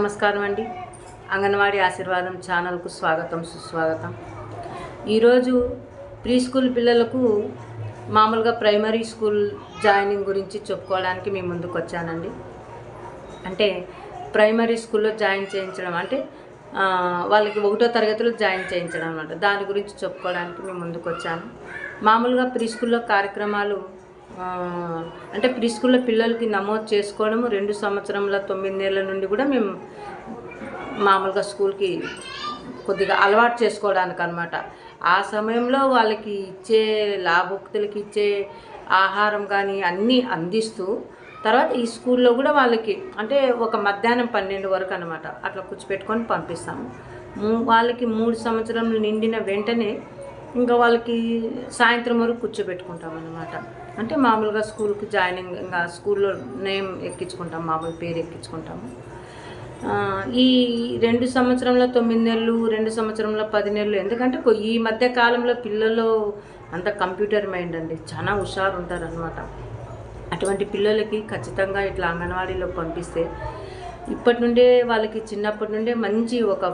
నమస్కారం అండి. అంగన్వాడీ ఆశీర్వాదం ఛానల్కు స్వాగతం సుస్వాగతం. ఈరోజు ప్రీ స్కూల్ పిల్లలకు మామూలుగా ప్రైమరీ స్కూల్ జాయినింగ్ గురించి చెప్పుకోవడానికి మీ ముందుకు వచ్చానండి. అంటే ప్రైమరీ స్కూల్లో జాయిన్ చేయించడం అంటే వాళ్ళకి ఒకటో తరగతిలో జాయిన్ చేయించడం అనమాట దాని గురించి చెప్పుకోవడానికి మేము ముందుకు వచ్చాను. మామూలుగా ప్రీ స్కూల్లో కార్యక్రమాలు అంటే ప్రీ స్కూల్లో పిల్లలకి నమోదు చేసుకోవడము రెండు సంవత్సరంల తొమ్మిది నెలల నుండి కూడా మేము మామూలుగా స్కూల్కి కొద్దిగా అలవాటు చేసుకోవడానికి అనమాట ఆ సమయంలో వాళ్ళకి ఇచ్చే లాభోక్తులకి ఇచ్చే ఆహారం కానీ అన్నీ అందిస్తూ తర్వాత ఈ స్కూల్లో కూడా వాళ్ళకి అంటే ఒక మధ్యాహ్నం పన్నెండు వరకు అనమాట అట్లా కూర్చోపెట్టుకొని పంపిస్తాము. మూ- వాళ్ళకి మూడు సంవత్సరం నిండిన వెంటనే ఇంకా వాళ్ళకి సాయంత్రం వరకు కూర్చోబెట్టుకుంటాం అనమాట అంటే మామూలుగా స్కూల్కి జాయినింగ్ ఇంకా స్కూల్లో నేమ్ ఎక్కించుకుంటాం మామూలు పేరు ఎక్కించుకుంటాము. ఈ రెండు సంవత్సరంలో తొమ్మిది నెలలు రెండు సంవత్సరంలో పది నెలలు ఎందుకంటే ఈ మధ్య కాలంలో పిల్లలు అంత కంప్యూటర్ మైండ్ అండి చాలా హుషారు ఉంటారు అనమాట అటువంటి పిల్లలకి ఖచ్చితంగా ఇట్లా అంగన్వాడీలో పంపిస్తే ఇప్పటి నుండే వాళ్ళకి చిన్నప్పటి నుండే మంచి ఒక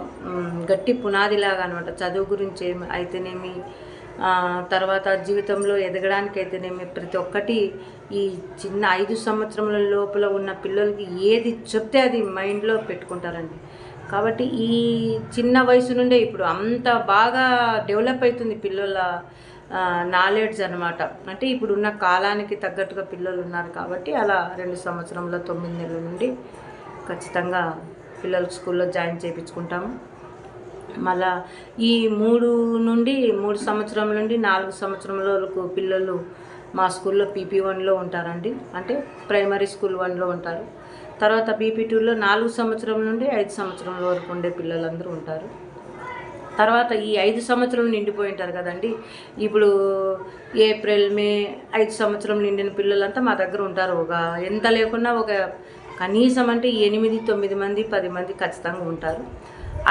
గట్టి పునాదిలాగా అనమాట చదువు గురించి ఏమి అయితేనేమి తర్వాత జీవితంలో ఎదగడానికి అయితేనేమి ప్రతి ఒక్కటి ఈ చిన్న ఐదు సంవత్సరముల లోపల ఉన్న పిల్లలకి ఏది చెప్తే అది మైండ్లో పెట్టుకుంటారండి. కాబట్టి ఈ చిన్న వయసు నుండే ఇప్పుడు అంత బాగా డెవలప్ అవుతుంది పిల్లల నాలెడ్జ్ అనమాట అంటే ఇప్పుడున్న కాలానికి తగ్గట్టుగా పిల్లలు ఉన్నారు కాబట్టి అలా రెండు సంవత్సరంలో తొమ్మిది నెలల నుండి ఖచ్చితంగా పిల్లలు స్కూల్లో జాయిన్ చేయించుకుంటాము. మళ్ళా ఈ మూడు నుండి మూడు సంవత్సరం నుండి నాలుగు సంవత్సరంలోకు వరకు పిల్లలు మా స్కూల్లో పీపీ వన్లో ఉంటారండి. అంటే ప్రైమరీ స్కూల్ వన్లో ఉంటారు. తర్వాత పీపీ టూలో నాలుగు సంవత్సరం నుండి ఐదు సంవత్సరం వరకు ఉండే పిల్లలందరూ ఉంటారు. తర్వాత ఈ ఐదు సంవత్సరం నిండిపోయి ఉంటారు కదండి. ఇప్పుడు ఏప్రిల్ మే ఐదు సంవత్సరం నిండిన పిల్లలంతా మా దగ్గర ఉంటారు. ఒక ఎంత లేకున్నా ఒక కనీసం అంటే ఎనిమిది తొమ్మిది మంది పది మంది ఖచ్చితంగా ఉంటారు.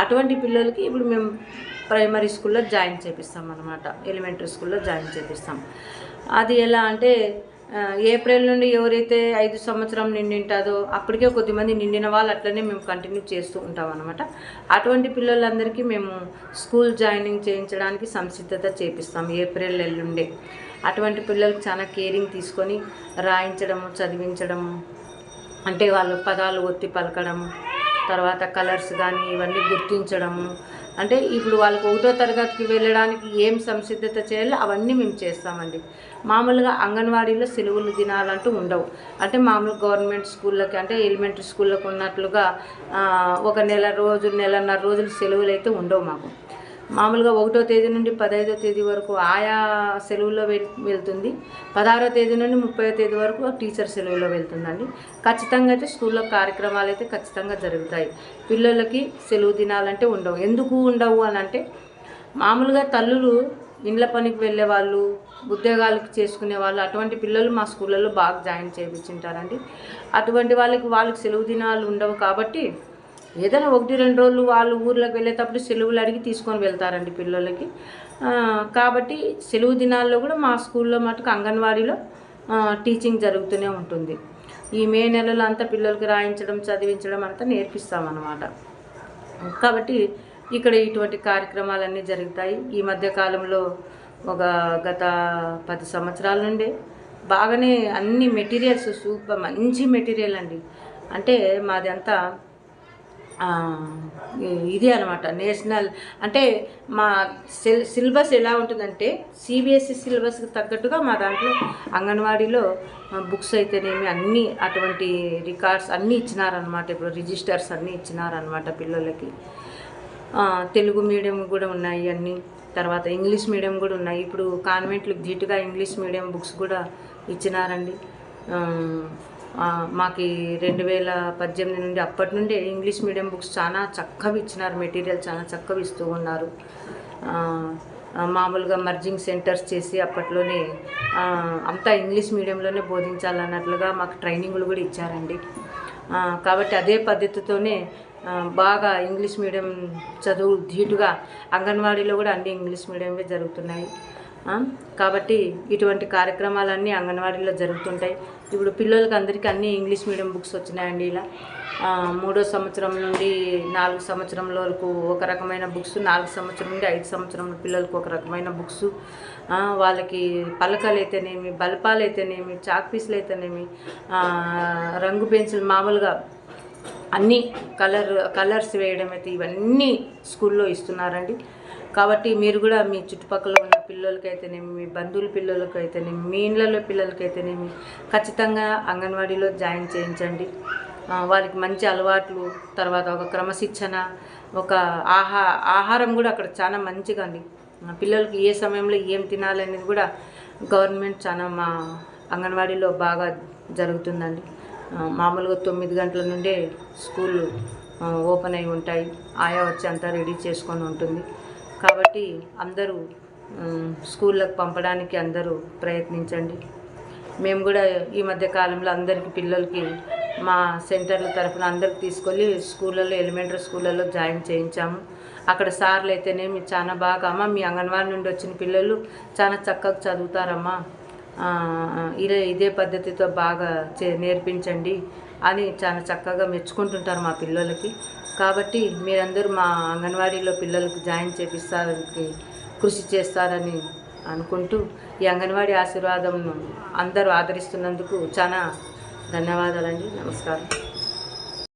అటువంటి పిల్లలకి ఇప్పుడు మేము ప్రైమరీ స్కూల్లో జాయిన్ చేపిస్తాం అనమాట ఎలిమెంటరీ స్కూల్లో జాయిన్ చేపిస్తాం. అది ఎలా అంటే ఏప్రిల్ నుండి ఎవరైతే ఐదు సంవత్సరం నిండింటారో అప్పటికే కొద్దిమంది నిండిన వాళ్ళు అట్లనే మేము కంటిన్యూ చేస్తూ ఉంటాం అనమాట అటువంటి పిల్లలందరికీ మేము స్కూల్ జాయినింగ్ చేయించడానికి సంసిద్ధత చేపిస్తాం ఏప్రిల్ ఎల్లుండే అటువంటి పిల్లలకు చాలా కేరింగ్ తీసుకొని రాయించడము చదివించడము అంటే వాళ్ళు పదాలు ఒత్తి పలకడం తర్వాత కలర్స్ కానీ ఇవన్నీ గుర్తించడము. అంటే ఇప్పుడు వాళ్ళకి ఒకటో తరగతికి వెళ్ళడానికి ఏం సంసిద్ధత చేయాలో అవన్నీ మేము చేస్తామండి. మామూలుగా అంగన్వాడీలో సెలవులు దినాలంటూ ఉండవు. అంటే మామూలు గవర్నమెంట్ స్కూళ్ళకి అంటే ఎలిమెంటరీ స్కూళ్ళకు ఉన్నట్లుగా ఒక నెల రోజులు నెలన్నర రోజులు సెలవులు అయితే ఉండవు మాకు. మామూలుగా ఒకటో తేదీ నుండి పదహైదో తేదీ వరకు ఆయా సెలవుల్లో వెళ్తుంది. పదహారో తేదీ నుండి ముప్పై తేదీ వరకు టీచర్ సెలవులో వెళ్తుందండి. ఖచ్చితంగా అయితే స్కూల్లో కార్యక్రమాలు అయితే ఖచ్చితంగా జరుగుతాయి. పిల్లలకి సెలవు దినాలంటే ఉండవు. ఎందుకు ఉండవు అని అంటే మామూలుగా తల్లులు ఇండ్ల పనికి వెళ్ళే వాళ్ళు ఉద్యోగాలకు చేసుకునే వాళ్ళు అటువంటి పిల్లలు మా స్కూళ్ళలో బాగా జాయిన్ చేయించుంటారండి అటువంటి వాళ్ళకి వాళ్ళకి సెలవు దినాలు ఉండవు కాబట్టి ఏదైనా ఒకటి రెండు రోజులు వాళ్ళు ఊర్లోకి వెళ్ళేటప్పుడు సెలవులు అడిగి తీసుకొని వెళ్తారండి పిల్లలకి. కాబట్టి సెలవు దినాల్లో కూడా మా స్కూల్లో మటుకు అంగన్వాడీలో టీచింగ్ జరుగుతూనే ఉంటుంది. ఈ మే నెలలో అంతా పిల్లలకి రాయించడం చదివించడం అంతా నేర్పిస్తామన్నమాట. కాబట్టి ఇక్కడ ఇటువంటి కార్యక్రమాలన్నీ జరుగుతాయి. ఈ మధ్య కాలంలో ఒక గత పది సంవత్సరాల నుండే బాగానే అన్ని మెటీరియల్స్ సూపర్ మంచి మెటీరియల్ అండి. అంటే మాది అంతా ఇది అనమాట నేషనల్ అంటే మా సిల్ సిలబస్ ఎలా ఉంటుందంటే సిబిఎస్ఈ సిలబస్కి తగ్గట్టుగా మా దాంట్లో అంగన్వాడీలో బుక్స్ అయితేనేమి అన్నీ అటువంటి రికార్డ్స్ అన్నీ ఇచ్చినారనమాట ఇప్పుడు రిజిస్టర్స్ అన్నీ ఇచ్చినారనమాట పిల్లలకి. తెలుగు మీడియం కూడా ఉన్నాయి అన్నీ. తర్వాత ఇంగ్లీష్ మీడియం కూడా ఉన్నాయి. ఇప్పుడు కాన్వెంట్లకు ధీటుగా ఇంగ్లీష్ మీడియం బుక్స్ కూడా ఇచ్చినారండి. మాకు రెండు వేల పద్దెనిమిది నుండి అప్పటి నుండి ఇంగ్లీష్ మీడియం బుక్స్ చాలా చక్కగా ఇచ్చినారు మెటీరియల్ చాలా చక్కగా ఇస్తూ ఉన్నారు. మామూలుగా మర్జింగ్ సెంటర్స్ చేసి అప్పట్లోనే అంతా ఇంగ్లీష్ మీడియంలోనే బోధించాలన్నట్లుగా మాకు ట్రైనింగ్లు కూడా ఇచ్చారండి. కాబట్టి అదే పద్ధతితోనే బాగా ఇంగ్లీష్ మీడియం చదువు ధీటుగా అంగన్వాడీలో కూడా అన్ని ఇంగ్లీష్ మీడియమే జరుగుతున్నాయి. కాబట్టి ఇటువంటి కార్యక్రమాలన్నీ అంగన్వాడీలో జరుగుతుంటాయి. ఇప్పుడు పిల్లలకి అందరికీ అన్ని ఇంగ్లీష్ మీడియం బుక్స్ వచ్చినాయండి ఇలా. మూడో సంవత్సరం నుండి నాలుగు సంవత్సరంల వరకు ఒక రకమైన బుక్స్ నాలుగు సంవత్సరం నుండి ఐదు సంవత్సరం పిల్లలకు ఒక రకమైన బుక్స్. వాళ్ళకి పలకలు అయితేనేమి బల్పాలు అయితేనేమి చాక్ పీసులు అయితేనేమి రంగు పెన్సిల్ మామూలుగా అన్నీ కలర్ కలర్స్ వేయడం అయితే ఇవన్నీ స్కూల్లో ఇస్తున్నారండి. కాబట్టి మీరు కూడా మీ చుట్టుపక్కల ఉన్న పిల్లలకైతేనేమి మీ బంధువుల పిల్లలకైతేనేమి మీ ఇళ్ళలో పిల్లలకైతేనేమి ఖచ్చితంగా అంగన్వాడీలో జాయిన్ చేయించండి. వారికి మంచి అలవాట్లు తర్వాత ఒక క్రమశిక్షణ ఒక ఆహా ఆహారం కూడా అక్కడ చాలా మంచిగా అండి పిల్లలకి ఏ సమయంలో ఏం తినాలనేది కూడా గవర్నమెంట్ చాలా మా అంగన్వాడీలో బాగా జరుగుతుందండి. మామూలుగా తొమ్మిది గంటల నుండే స్కూల్ ఓపెన్ అయి ఉంటాయి. ఆయా వచ్చి అంతా రెడీ చేసుకొని ఉంటుంది. కాబట్టి అందరూ స్కూళ్ళకు పంపడానికి అందరూ ప్రయత్నించండి. మేము కూడా ఈ మధ్య కాలంలో అందరికీ పిల్లలకి మా సెంటర్ల తరఫున అందరికి తీసుకొని స్కూళ్ళలో ఎలిమెంటరీ స్కూళ్ళలో జాయిన్ చేయించాము. అక్కడ సార్లు అయితేనేమి చాలా బాగా అమ్మ మీ అంగన్వాడీ నుండి వచ్చిన పిల్లలు చాలా చక్కగా చదువుతారమ్మా. ఇలా ఇదే ఇదే పద్ధతితో బాగా చే నేర్పించండి అని చాలా చక్కగా మెచ్చుకుంటుంటారు మా పిల్లలకి. కాబట్టి మీరందరూ మా అంగన్వాడీలో పిల్లలకు జాయిన్ చేపిస్తారని కృషి చేస్తారని అనుకుంటూ ఈ అంగన్వాడీ ఆశీర్వాదం అందరూ ఆదరిస్తున్నందుకు చాలా ధన్యవాదాలండి. నమస్కారం.